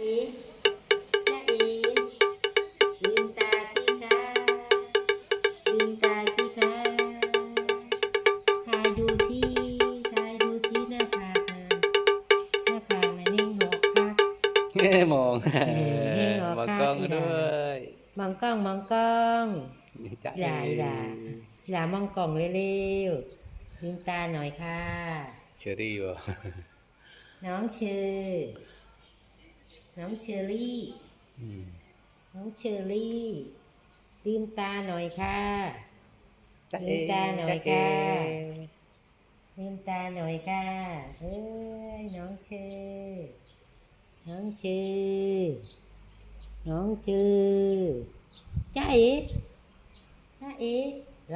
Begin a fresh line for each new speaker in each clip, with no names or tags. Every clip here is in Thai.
เอ๋จ้าเอ๋ลืมตาสิคะลืมตาสิคะทายดูที่ทายดูที่หน้าผากนะหน้าผากนะนิ่งหัวคัก
เอ้ยมอง
เอ้ยเหรอ
มอง
ครับ
กล้อง
อีหลา
ด้วย
มองกล้องมองกล้อง
นี่จ้ะ
อีหลาอีหลาอีหลามองกล่องเร็วๆลืมตาหน่อยค่ะ
เชอรี่วะ
น้องเชอร์ น้องเชอรี่
อืม
น้องเชอรี่ลืมตาหน่อยค่ะลืมตาหน่อยค่ะลืมตาหน่อยค่ะเอ้ยน้องเชอร์น้องเชอร์น้องเชอร์จ้าเอ๋จ้าเอ๋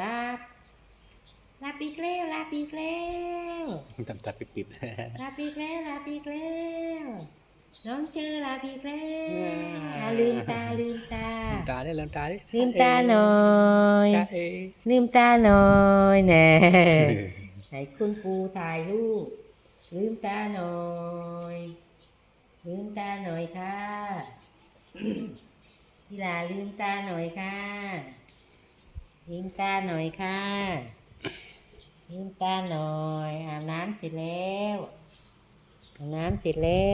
ลาบลาบอีกแล้วลาบอีกแล้ว
ทำตาปิบ
ลาบอีกแล้วลาบอีกแล้ว น้องเจอลาบอีกแล้ว
ว้าว
อะลืมตาลืมตา
ๆลืมตาได้ลืมตาดิ
ลืมตาหน่อย
จ้าเอ๋
ลืมตาหน่อยแหน่ให้คุณปูถ่ายรูปลืมตาหน่อยลืมตาหน่อยค่ะพี่ลาลืมตาหน่อยค่ะลืมตาหน่อยค่ะลืมตาหน่อยอาบน้ำเสร็จแล้วอาบ น้ำเสร็จแล้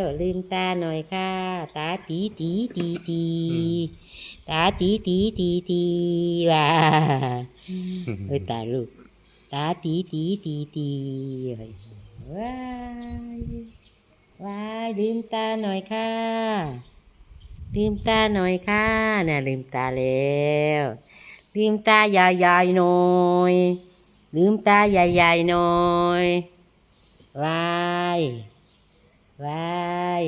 ว ลืมตาหน่อยค่ะ ตาตีตีตีตีตาตีตีตีตีว้าเอ้ยตายลูก ตาตีตีตีตีว้ายว้ายลืมตาหน่อยค่ะ ลืมตาหน่อยค่ะน่ะลืมตาแล้วลืมตาใหญ่ๆหน่อยลืมตาใหญ่ๆหน่อย วายวาย